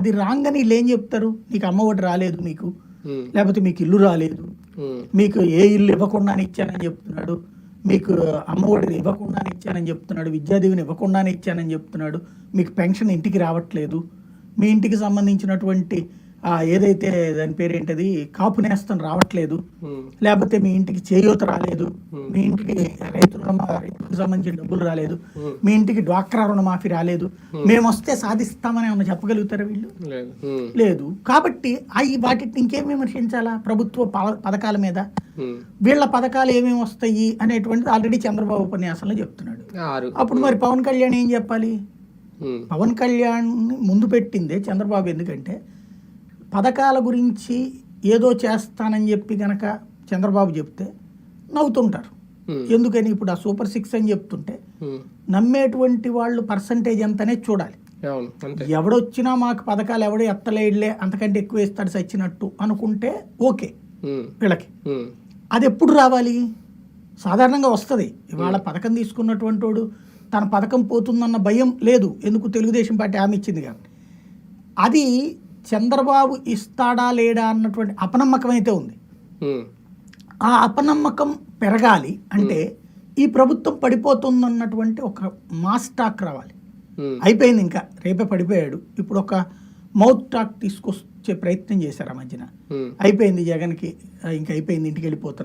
అది రాగానే వీళ్ళు ఏం చెప్తారు? నీకు అమ్మ ఒకటి రాలేదు మీకు. లేకపోతే మీకు ఇల్లు రాలేదు. మీకు ఏ ఇల్లు ఇవ్వకుండానే ఇచ్చానని చెప్తున్నాడు. మీకు అమ్మఒడిని ఇవ్వకుండానే ఇచ్చానని చెప్తున్నాడు. విద్యాదీవిని ఇవ్వకుండానే ఇచ్చానని చెప్తున్నాడు. మీకు పెన్షన్ ఇంటికి రావట్లేదు. మీ ఇంటికి సంబంధించినటువంటి ఏదైతే దాని పేరేంటది? కాపు నేస్తం రావట్లేదు. లేకపోతే మీ ఇంటికి చేయూత రాలేదు. మీ ఇంటికి రైతు రుణ రైతులకు సంబంధించిన డబ్బులు రాలేదు. మీ ఇంటికి డ్వాక్రా రుణమాఫీ రాలేదు. మేము వస్తే సాధిస్తామని ఏమన్నా చెప్పగలుగుతారా వీళ్ళు? లేదు. కాబట్టి అవి వాటిని ఇంకేం విమర్శించాలా? ప్రభుత్వ పథకాల మీద? వీళ్ళ పథకాలు ఏమేమి వస్తాయి అనేటువంటిది ఆల్రెడీ చంద్రబాబు ఉపన్యాసంలో చెప్తున్నాడు. అప్పుడు మరి పవన్ కళ్యాణ్ ఏం చెప్పాలి? పవన్ కళ్యాణ్ ముందు పెట్టిందే చంద్రబాబు ఎందుకంటే పథకాల గురించి ఏదో చేస్తానని చెప్పి గనక చంద్రబాబు చెప్తే నవ్వుతుంటారు. ఎందుకని ఇప్పుడు ఆ సూపర్ సిక్స్ అని చెప్తుంటే నమ్మేటువంటి వాళ్ళు పర్సంటేజ్ ఎంతనే చూడాలి. ఎవడొచ్చినా మాకు పథకాలు ఎవడో ఎత్తలేడులే అంతకంటే ఎక్కువ ఇస్తాడు సచ్చినట్టు అనుకుంటే ఓకే వీళ్ళకి. అది ఎప్పుడు రావాలి? సాధారణంగా వస్తుంది. ఇవాళ పథకం తీసుకున్నటువంటి వాడు తన పథకం పోతుందన్న భయం లేదు. ఎందుకు? తెలుగుదేశం పార్టీ హామీ ఇచ్చింది కాబట్టి. అది చంద్రబాబు ఇస్తాడా లేడా అన్నటువంటి అపనమ్మకం అయితే ఉంది. ఆ అపనమ్మకం పెరగాలి అంటే ఈ ప్రభుత్వం పడిపోతుందన్నటువంటి ఒక మాస్ టాక్ రావాలి. అయిపోయింది ఇంకా రేపే పడిపోయాడు. ఇప్పుడు ఒక మౌత్ టాక్ తీసుకొచ్చే ప్రయత్నం చేశారు ఆ మధ్యన. అయిపోయింది జగన్కి ఇంకా అయిపోయింది ఇంటికి వెళ్ళిపోతాను